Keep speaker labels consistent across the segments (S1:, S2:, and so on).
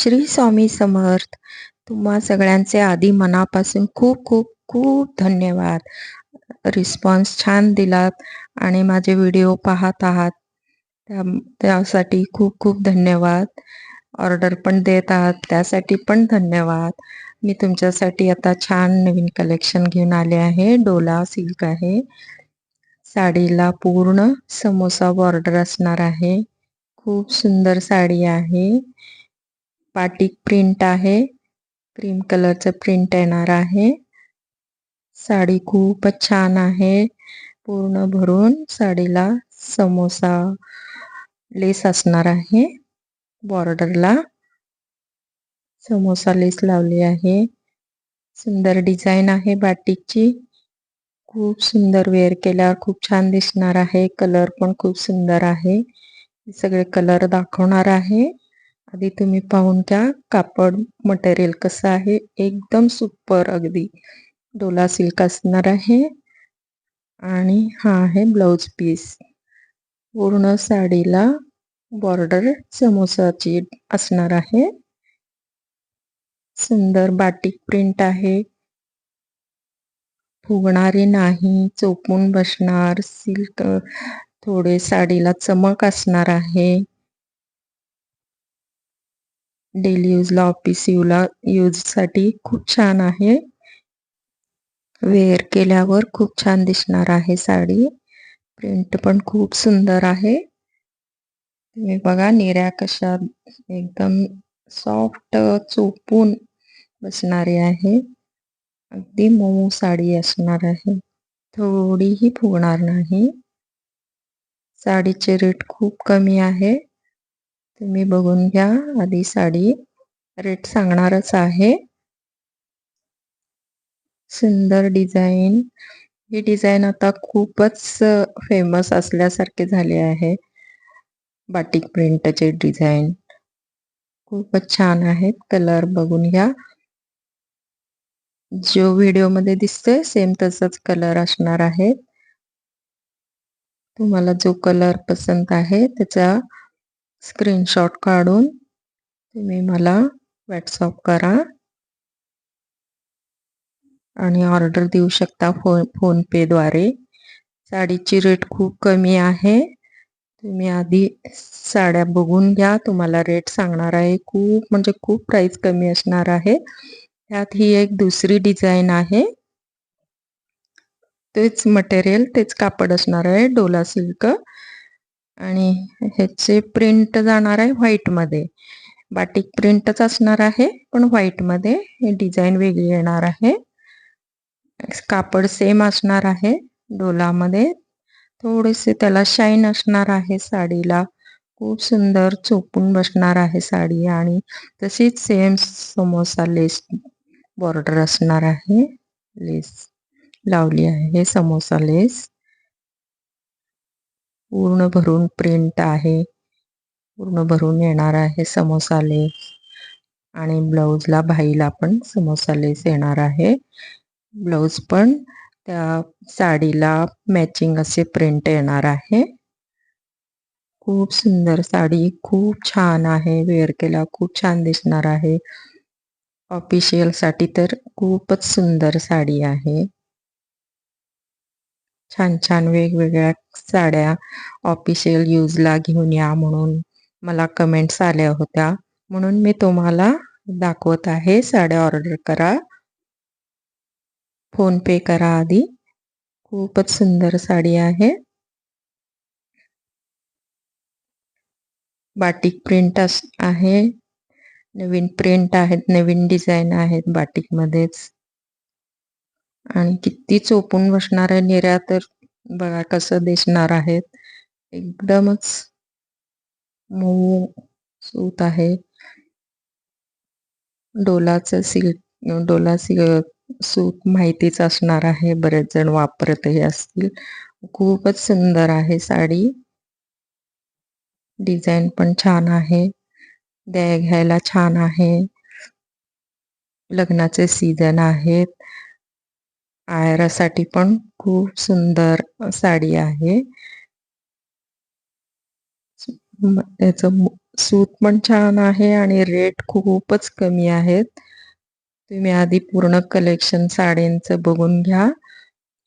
S1: श्री स्वामी समर्थ. तुम्हा सगळ्यांचे आधी मनापासून खूप खूप खूप धन्यवाद. रिस्पॉन्स छान दिलात आणि माझे व्हिडिओ पाहत आहात. त्या त्यासाठी खूप खूप धन्यवाद. ऑर्डर पण देत आहात त्यासाठी पण धन्यवाद. मी तुमच्यासाठी आता छान नवीन कलेक्शन घेऊन आले आहे. डोला सिल्क आहे. साडीला पूर्ण समोसा बॉर्डर असणार आहे. खूप सुंदर साडी आहे. पाटिक प्रिंट आहे. क्रीम कलरचं प्रिंट येणार आहे. साडी खूपच छान आहे. पूर्ण भरून साडीला समोसा लेस असणार आहे. बॉर्डरला समोसा लेस लावली आहे. सुंदर डिझाईन आहे बाटिकची खूप सुंदर वेअर केल्यावर खूप छान दिसणार आहे. कलर पण खूप सुंदर आहे. सगळे कलर दाखवणार आहे. आधी तुम्ही पाहून घ्या कापड मटेरियल कसं आहे. एकदम सुपर अगदी. डोला सिल्क असणार आहे. आणि हा आहे ब्लाउज पीस पूर्ण साडीला बॉर्डर समोसाची असणार आहे. सुंदर बाटिक प्रिंट आहे. फुगणारे नाही चोपून बसणार सिल्क थोडे साडीला चमक असणार आहे. डेली यूजला ऑफिस यूला यूजसाठी खूप छान आहे. वेअर केल्यावर खूप छान दिसणार आहे साडी. प्रिंट पण खूप सुंदर आहे. तुम्ही बघा निऱ्या कशा एकदम सॉफ्ट चोपून बसणारी आहे. अगदी मऊ साडी असणार आहे. थोडीही फुगणार नाही. साडीचे रेट खूप कमी आहे. तुम्ही बघून घ्या. आधी साडी रेट सांगणारच आहे. सुंदर डिझाईन. ही डिझाईन आता खूपच फेमस असल्यासारखे झाले आहे. बाटिक प्रिंटचे डिझाईन. खूपच छान आहेत. कलर बघून घ्या. जो व्हिडिओमध्ये दिसतोय सेम तसाच कलर असणार आहे. तुम्हाला जो कलर पसंत आहे त्याचा स्क्रीनशॉट काढून तुम्ही मला व्हॉट्सअप करा. आणि ऑर्डर देऊ शकता फोन फोनपेद्वारे. साडीची रेट खूप कमी आहे. तुम्ही आधी साड्या बघून घ्या. तुम्हाला रेट सांगणार आहे. खूप म्हणजे खूप प्राईस कमी असणार आहे. त्यात ही एक दुसरी डिझाईन आहे. तेच मटेरियल तेच कापड असणार आहे. डोला सिल्क आणि ह्याचे प्रिंट जाणार आहे व्हाईटमध्ये बाटिक प्रिंटच असणार आहे पण व्हाईटमध्ये हे डिझाईन वेगळी येणार आहे. कापड सेम असणार आहे डोलामध्ये. थोडेसे त्याला शाईन असणार आहे साडीला. खूप सुंदर चोपून बसणार आहे साडी आणि तशीच सेम समोसा लेस बॉर्डर असणार आहे. लेस लावली आहे समोसा लेस पूर्ण भरून प्रिंट आहे. पूर्ण भरून येणार आहे समोसा लेस आणि ब्लाऊजला भाईला पण समोसा लेस येणार आहे. ब्लाऊज पण त्या साडीला मॅचिंग असे प्रिंट येणार आहे. खूप सुंदर साडी खूप छान आहे. वेअर केला खूप छान दिसणार आहे. ऑफिशियलसाठी तर खूपच सुंदर साडी आहे. छान छान वेगवेगळ्या साड्या ऑफिशियल यूजला घेऊन या म्हणून मला कमेंट्स आल्या होत्या. म्हणून मी तुम्हाला दाखवत आहे साड्या ऑर्डर करा. फोन पे करा आधी. खूपच सुंदर साडी आहे. बाटिक प्रिंट आहे. नवीन प्रिंट आहेत नवीन डिझाईन आहेत बाटिकमध्येच आणि किती चोपून बसणाऱ्या आहे निर्या तर बघा कसं दिसणार आहेत. एकदमच मऊ सूत आहे. डोलाचं सिल्क डोला सिल्क सूत माहितीच असणार आहे. बरेच जण वापरतही असतील. खूपच सुंदर आहे साडी. डिझाईन पण छान आहे. द्या घ्यायला छान आहे. लग्नाचे सीझन आहेत. आयरासाठी पण खूप सुंदर साडी आहे. त्याच सूत पण छान आहे आणि रेट खूपच कमी आहेत. तुम्ही आधी पूर्ण कलेक्शन साड्यांचं बघून घ्या.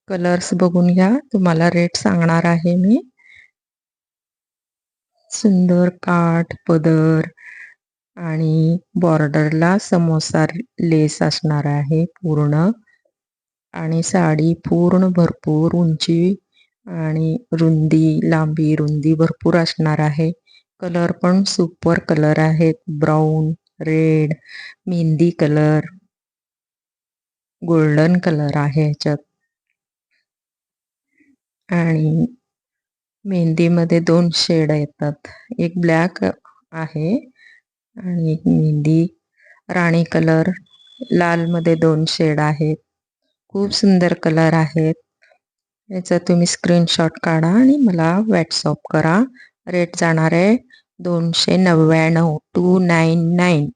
S1: कलर्स बघून घ्या. तुम्हाला रेट सांगणार आहे मी. सुंदर काठ पदर आणि बॉर्डरला समोसा लेस असणार आहे पूर्ण. आणि साडी पूर्ण भरपूर उंची आणि रुंदी लांबी रुंदी भरपूर असणार आहे. कलर पण सुपर कलर आहेत. Brown red mehndi colour golden colour आहे ह्याच्यात. आणि मेहंदीमध्ये दोन शेड येतात. एक ब्लॅक आहे आणि एक मेहंदी. राणी कलर लालमध्ये दोन शेड आहेत. खूप सुंदर कलर आहेत. याचा तुम्ही स्क्रीनशॉट काढा आणि मला व्हॉट्सअप करा. रेट जाणार आहे दोनशे नव्याण्णव टू नाईन नाईन